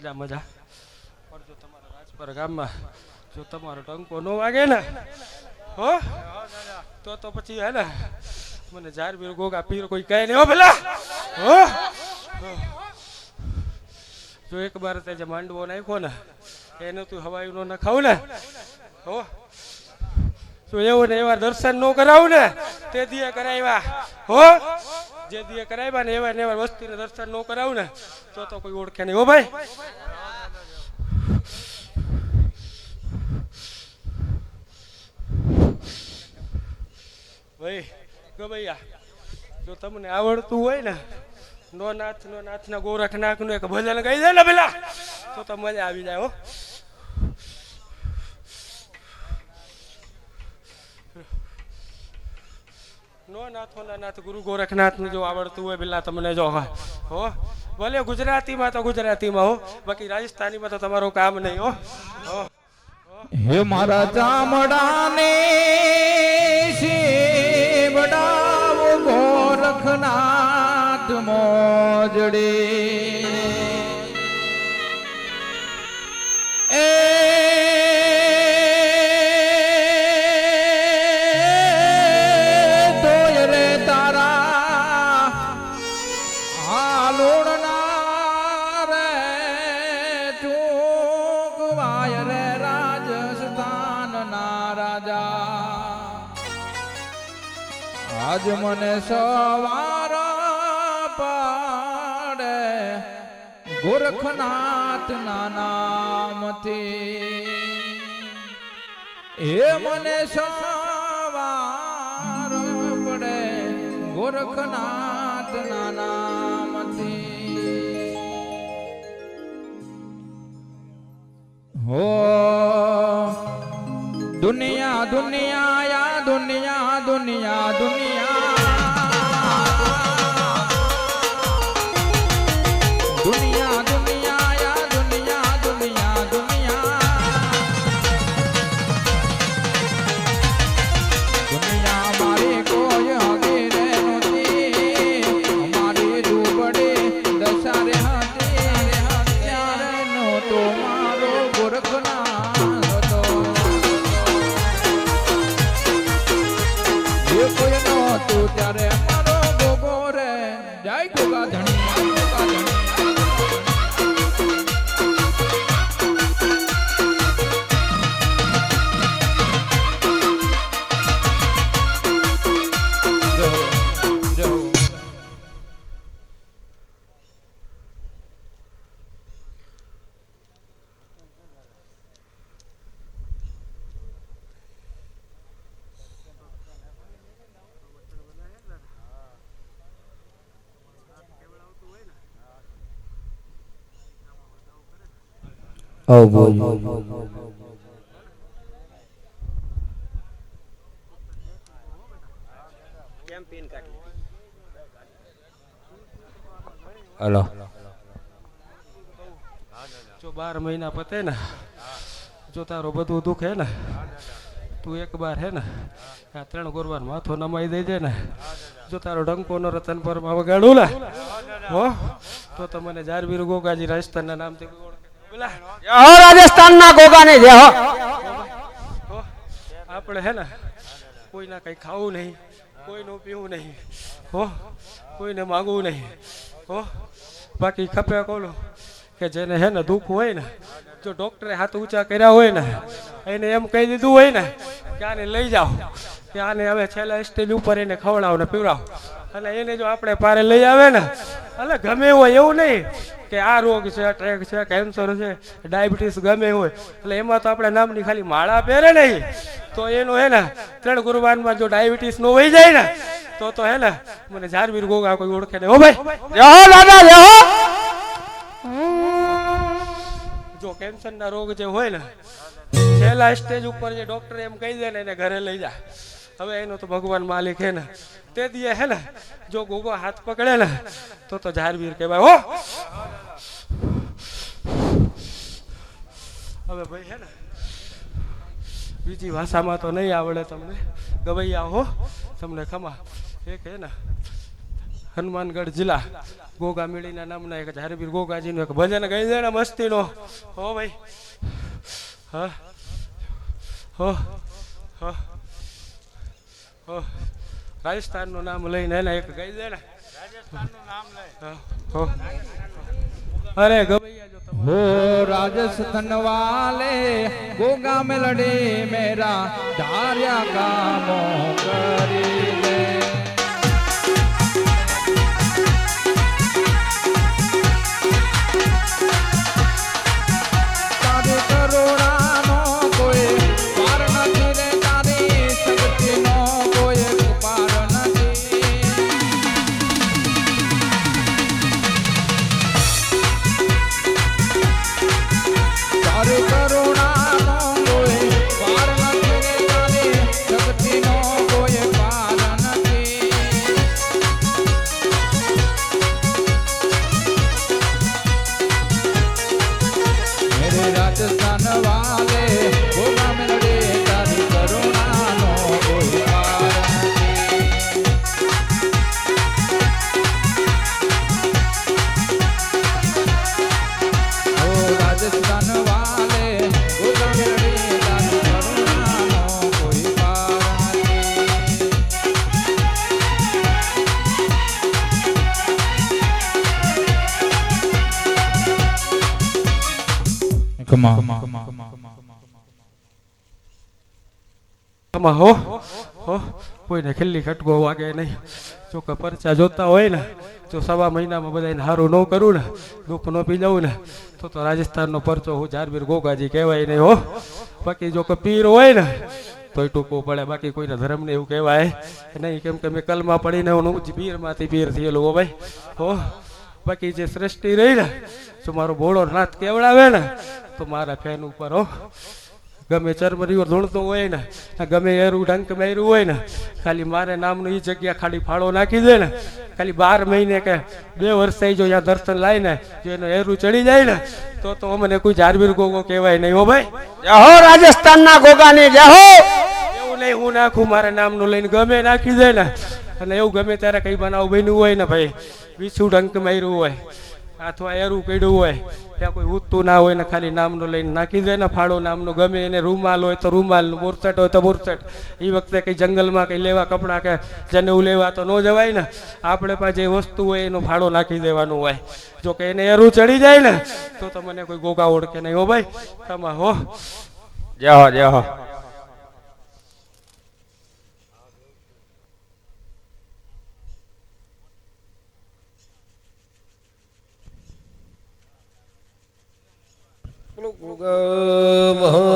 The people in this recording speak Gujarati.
મજા મજા. પણ જો તમારા રાજપર ગામમાં જો તમારો ટંકો ન વાગે ને, હો? તો તો પછી હે ને, મને જાર બીર ગોગા પીર કોઈ કહે નહીં, હો ભલા? હો. જો એક બાર તે જે માંડવો નાખ્યો ને, એને તું હવાયું ન ખાવ ને, હો? જો એવું ને એવા દર્શન ન કરાવું ને, તે દીએ કરાવ્યા, હો? જે દીએ કરાવ્યા ને એવા ને એવા વસ્તીને દર્શન ન કરાવું ને, તો તો કોઈ ઓળખે નહીં. હો ભાઈ. ભાઈ ગભૈયા જો તમને આવડતું હોય ને નો નાથ નો નાથ ના ગોરખનાથનું એક ભજન ગાઈ દે ને પેલા, તો તો મજા આવી જાય, હો. નો નાથો ના નાથ, ગુરુ ગોરખનાથનું જો આવડતું હોય પેલા તમને જો હો, ભલે ગુજરાતીમાં તો ગુજરાતીમાં હો, બાકી રાજસ્થાનીમાં તો તમારું કામ નહીં હો. હો મારા ચામડાને શિવડાવો ગોરખનાથ મોજડે. આજ મને સવાર પાડે ગોરખનાથના નામથી એ મને સવાર પડે ગોરખનાથના નામથી હો, દુનિયા દુનિયા દુનિયા દુનિયા દુનિયા હલો જો બાર મહિના પતે ને, જો તારો બધું દુઃખ હે ને, તું એક બાર હે ને, આ ત્રણ ગોરવાર માથો નમાઈ દેજે ને, જો તારો ડંકો નો રતન પર વગાડું ને, હો, તો તમને મને જારવીર ગોગાજી રાજસ્થાનના નામથી હો રાજસ્થાનના ગોગાને જે હો. હો આપણે હે ને, કોઈના કઈ ખાવું નહીં, કોઈનું પીવું નહીં, હો, કોઈને માગવું નહીં, હો. બાકી ખપે કોલો કે જેને હે ને દુઃખ હોય ને, જો ડોક્ટરે હાથ ઊંચા કર્યા હોય ને, એને એમ કહી દીધું હોય ને, કે આને લઈ જાઓ, કે આને હવે છેલ્લા સ્ટેજ ઉપર એને ખવડાવો ને પીવડાવો. અને એને જો આપણે પારે લઈ આવે ને એટલે ગમે હોય એવું નહીં કે આ રોગ છે ટ્રેક છે કેન્સર છે ડાયાબિટીસ ગમે હોય. એટલે એમાં તો આપણે નામની ખાલી માળા પહેરે નહીં. તો એનો હે ને ત્રણ કુરબાનમાં જો ડાયાબિટીસ નો વહી જાય ને તો તો હે ને મને જારવીર ગોગા કોઈ ઓળખે નહીં. ઓ ભાઈ. જે દાદા જે જો કેન્સરના રોગ જે હોય ને છેલ્લા સ્ટેજ ઉપર જે ડોક્ટર એમ કહી દે ને એને ઘરે લઈ જા. હવે એનો તો ભગવાન માલિક હે ને. તે દિયે હે ને, જો ગોગો હાથ પકડે ને, તો તો ઝારવીર કહેવાય, હો. હવે ભાઈ હે ને, બીજી ભાષામાં તો નહીં આવડે તમને. ગવૈયા હો, તમને ખમા. એક હે ને, હનુમાનગઢ જિલ્લા, ગોગા મેળીના નામના એક ઝારવીર ગોગાજીનું એક ભજન ગઈ દે ને મસ્તીનો. હો ભાઈ. હો. હો. હો. રાજસ્થાનનું નામ લઈને એને એક ગઈ દે ને હા, હો અરે ગવૈયા જો તમે हो राजस्थान वाले गोगा में लड़े मेरा धार्या कामो करी કમા આમાં હો હો, કોઈને ખીલ્લી ખટકો વાગે નહીં. જો કે પરચા જોતા હોય ને, જો સવા મહિનામાં બધાને સારું ન કરું ને, દુઃખ ન પી જવું ને, તો તો રાજસ્થાનનો પરચો હું જારબીર ગોગાજી કહેવાય નહીં, હો. બાકી જો કે પીર હોય ને, તોય ટૂંકું પડે, બાકી કોઈને ધર્મને એવું કહેવાય નહીં. કેમ કે મેં કલમાં પડીને હું પીરમાંથી પીર થયેલું હો ભાઈ, હો. બાકી જે સૃષ્ટિ રહી ને, જો મારો ભોળો નાથ કેવડાવે ને તો મારા ફેન ઉપર હો. ગમે ચરમરીઓ ધૂણતું હોય ને ગમે એરું ડંક માર્યું હોય ને ખાલી મારે નામનું એ જગ્યા ખાલી ફાળો નાખી દે ને ખાલી બાર મહિને કે બે વર્ષ થઈ જો ત્યાં દર્શન લાવીને જો એનું એરું ચડી જાય ને તો તો અમને કોઈ જારવીર ગોગો કહેવાય નહીં હો ભાઈ. જય હો રાજસ્થાનના ગોગાને જય હો! એવું નહીં હું નાખું મારે નામનું લઈને ગમે નાખી દે ને અને એવું ગમે ત્યારે કઈ બનાવ બન્યું હોય ને ભાઈ બીછું ડંક માર્યું હોય. અથવા એરું પડ્યું હોય. ત્યાં કોઈ ઉત્તું ના હોય ને ખાલી નામનું લઈને નાખી દે ને ફાળો નામનું. ગમે એને રૂમાલ હોય તો રૂમાલ બોરસટ હોય તો બોરસટ. એ વખતે કંઈ જંગલમાં કંઈ લેવા કપડાં કે જનેવું લેવા તો ન જવાય ને. આપણે પાસે જે વસ્તુ હોય એનો ફાળો નાખી દેવાનું હોય. જો કે એને એરું ચડી જાય ને, તો તમને કોઈ ગોગા ઓળખે નહીં હો ભાઈ. તમે હો. જય હો જય હો. ગોગા મહારાજની